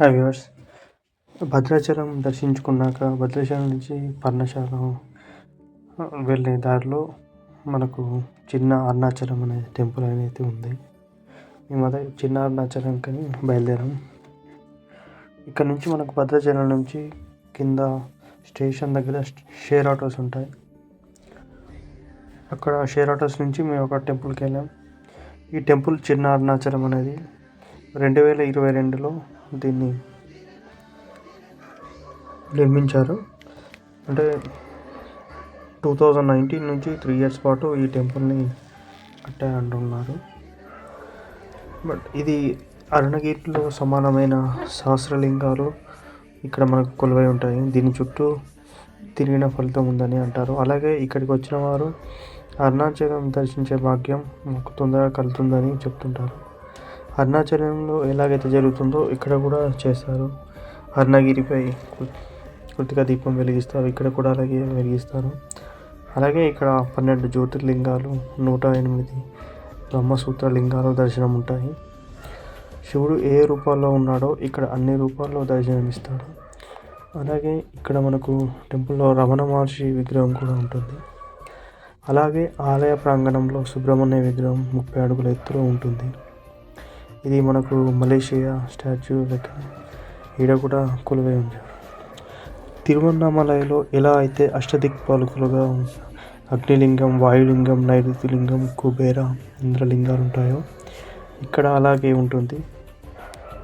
Hi viewers Bhadrachalam దర్శించుకున్నాక భద్రాచలం నుంచి పర్ణశాల వెళ్ళే దారిలో మనకు చిన్న అరుణాచలం అనే టెంపుల్ అనేది ఉంది. మేము అదే చిన్న అరుణాచలంకని బయలుదేరాం. ఇక్కడ నుంచి మనకు భద్రాచలం నుంచి కింద స్టేషన్ దగ్గర షేర్ ఆటోస్ ఉంటాయి. అక్కడ షేర్ ఆటోస్ నుంచి మేము ఒక టెంపుల్కి వెళ్ళాం. ఈ టెంపుల్ చిన్న అరుణాచలం అనేది రెండు వేల ఇరవై రెండులో దీన్ని నిర్మించారు. అంటే టూ థౌజండ్ నైన్టీన్ నుంచి త్రీ ఇయర్స్ పాటు ఈ టెంపుల్ని కట్టారంటున్నారు బట్ ఇది అరుణగిరిలో సమానమైన సహస్రలింగాలు ఇక్కడ మనకు కొలువై ఉంటాయి. దీని చుట్టూ తిరిగిన ఫలితం ఉందని అంటారు. అలాగే ఇక్కడికి వచ్చిన వారు అరుణాచలం దర్శించే భాగ్యం మాకు తొందరగా కలుగుతుందని చెప్తుంటారు. అరుణాచలంలో ఎలాగైతే జరుగుతుందో ఇక్కడ కూడా చేస్తారు. అరుణగిరిపై కృతిక దీపం వెలిగిస్తారు. ఇక్కడ కూడా అలాగే వెలిగిస్తారు. అలాగే ఇక్కడ పన్నెండు జ్యోతిర్లింగాలు నూట ఎనిమిది బ్రహ్మసూత్ర లింగాలు దర్శనం ఉంటాయి శివుడు ఏ రూపాల్లో ఉన్నాడో ఇక్కడ అన్ని రూపాల్లో దర్శనమిస్తాడు. అలాగే ఇక్కడ మనకు టెంపుల్లో రమణ మహర్షి విగ్రహం కూడా ఉంటుంది. అలాగే ఆలయ ప్రాంగణంలో సుబ్రహ్మణ్య విగ్రహం ముప్పై అడుగుల ఎత్తులో ఉంటుంది. ఇది మనకు మలేషియా స్టాచ్యూ లెక్క ఈడ కూడా కొలువై ఉంది. తిరువన్నామలైలో ఎలా అయితే అష్టదిక్పాలకులుగా అగ్నిలింగం వాయులింగం నైరుతిలింగం కుబేర ఇంద్రలింగాలు ఉంటాయో ఇక్కడ అలాగే ఉంటుంది.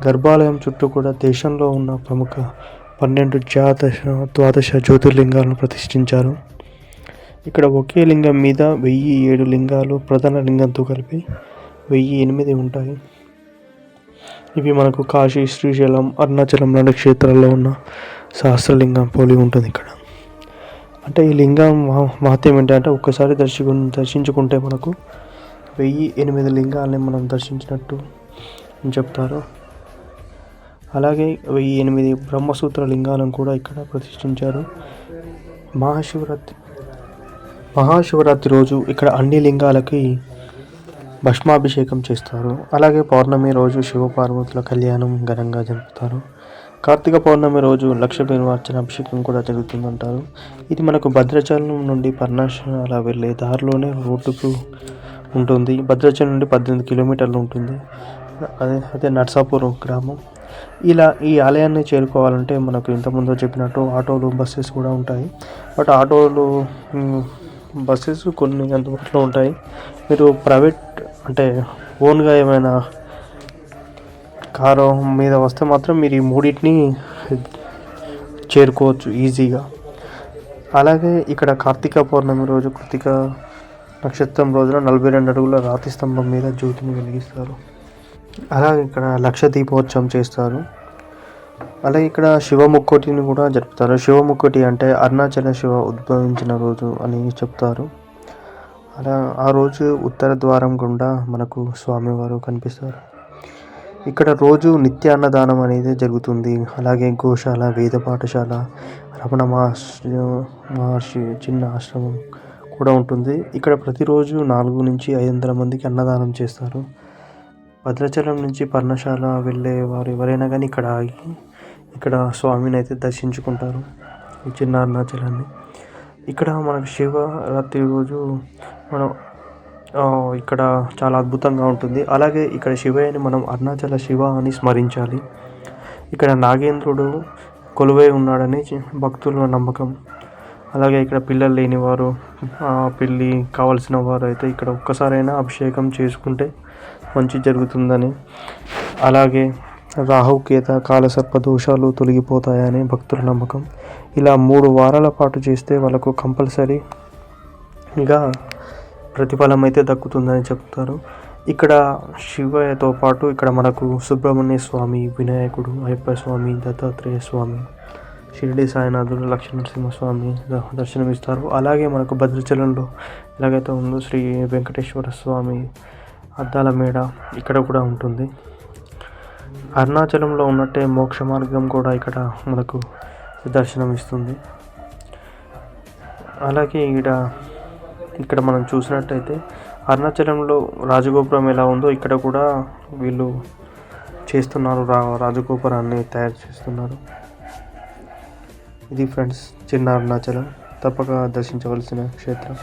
గర్భాలయం చుట్టూ కూడా దేశంలో ఉన్న ప్రముఖ పన్నెండు జాదశ ద్వాదశ జ్యోతిర్లింగాలను ప్రతిష్ఠించారు. ఇక్కడ ఒకే లింగం మీద వెయ్యి ఏడు లింగాలు ప్రధాన లింగంతో కలిపి వెయ్యి ఎనిమిది ఉంటాయి. ఇవి మనకు కాశీ శ్రీశైలం అరుణాచలం లాంటి క్షేత్రాల్లో ఉన్న సహస్రలింగం పోలి ఉంటుంది ఇక్కడ. అంటే ఈ లింగం మహత్యం ఏంటంటే ఒక్కసారి దర్శకు దర్శించుకుంటే మనకు వెయ్యి ఎనిమిది లింగాలని మనం దర్శించినట్టు అని చెప్తారు. అలాగే వెయ్యి ఎనిమిది బ్రహ్మసూత్ర లింగాలను కూడా ఇక్కడ ప్రతిష్ఠించారు. మహాశివరాత్రి మహాశివరాత్రి రోజు ఇక్కడ అన్ని లింగాలకి భస్మాభిషేకం చేస్తారు. అలాగే పౌర్ణమి రోజు శివపార్వతుల కళ్యాణం ఘనంగా జరుపుతారు. కార్తీక పౌర్ణమి రోజు లక్ష్మీ నిర్వాచన అభిషేకం కూడా జరుగుతుందంటారు. ఇది మనకు భద్రాచలం నుండి పర్ణశాల వెళ్ళే దారిలోనే రోడ్డుకు ఉంటుంది. భద్రాచలం నుండి పద్దెనిమిది కిలోమీటర్లు ఉంటుంది. అదే అదే నర్సాపూర్ గ్రామం. ఇలా ఈ ఆలయాన్ని చేరుకోవాలంటే మనకు ఇంతకుముందు చెప్పినట్టు ఆటోలు బస్సెస్ కూడా ఉంటాయి. బట్ ఆటోలు బస్సెస్ కొన్ని అందుబాటులో ఉంటాయి. మీరు ప్రైవేట్ అంటే ఓన్గా ఏమైనా కారం మీద వస్తే మాత్రం మీరు ఈ మూడింటిని చేరుకోవచ్చు ఈజీగా. అలాగే ఇక్కడ కార్తీక పౌర్ణమి రోజు కృతిక నక్షత్రం రోజున నలభై రెండు అడుగుల రాతి స్తంభం మీద జ్యోతిని వెలిగిస్తారు. అలాగే ఇక్కడ లక్ష దీపోత్సవం చేస్తారు. అలాగే ఇక్కడ శివ ముక్కోటిని కూడా జరుపుతారు. శివ ముక్కోటి అంటే అరుణాచల శివ ఉద్భవించిన రోజు అని చెప్తారు. అలా ఆ రోజు ఉత్తర ద్వారం గుండా మనకు స్వామివారు కనిపిస్తారు. ఇక్కడ రోజు నిత్య అన్నదానం అనేది జరుగుతుంది. అలాగే గోశాల వేద పాఠశాల రమణ మహర్షి మహర్షి చిన్న ఆశ్రమం కూడా ఉంటుంది. ఇక్కడ ప్రతిరోజు నాలుగు నుంచి ఐదు వందల మందికి అన్నదానం చేస్తారు. భద్రాచలం నుంచి పర్ణశాల వెళ్ళే వారు ఎవరైనా కానీ ఇక్కడ ఆగి ఇక్కడ స్వామిని అయితే దర్శించుకుంటారు. ఈ చిన్న అరుణాచలాన్ని. ఇక్కడ మనకు శివరాత్రి రోజు మనం ఇక్కడ చాలా అద్భుతంగా ఉంటుంది. అలాగే ఇక్కడ శివయ్యని మనం అరుణాచల శివ అని స్మరించాలి. ఇక్కడ నాగేంద్రుడు కొలువై ఉన్నాడని భక్తుల నమ్మకం. అలాగే ఇక్కడ పిల్లలు లేనివారు పెళ్ళి కావలసిన వారు అయితే ఇక్కడ ఒక్కసారైనా అభిషేకం చేసుకుంటే మంచి జరుగుతుందని. అలాగే రాహుకేత కాలసర్ప దోషాలు తొలగిపోతాయని భక్తుల నమ్మకం. ఇలా మూడు వారాల పాటు చేస్తే వాళ్ళకు కంపల్సరీగా ప్రతిఫలం అయితే దక్కుతుందని చెప్తారు. ఇక్కడ శివయ్యతో పాటు ఇక్కడ మనకు సుబ్రహ్మణ్య స్వామి వినాయకుడు అయ్యప్ప స్వామి దత్తాత్రేయ స్వామి షిరిడి సాయినాథుడు లక్ష్మీనరసింహస్వామి దర్శనమిస్తారు. అలాగే మనకు భద్రాచలంలో ఎలాగైతే ఉందో శ్రీ వెంకటేశ్వర స్వామి అద్దాల మేడ ఇక్కడ కూడా ఉంటుంది. అరుణాచలంలో ఉన్నట్టే మోక్ష మార్గం కూడా ఇక్కడ మనకు దర్శనం ఇస్తుంది అలాగే ఇక్కడ ఇక్కడ మనం చూసినట్టయితే అరుణాచలంలో రాజగోపురం ఎలా ఉందో ఇక్కడ కూడా వీళ్ళు చేస్తున్నారు. రా రాజగోపురాన్ని తయారు చేస్తున్నారు. ఇది ఫ్రెండ్స్ చిన్న అరుణాచలం. తప్పక దర్శించవలసిన క్షేత్రం.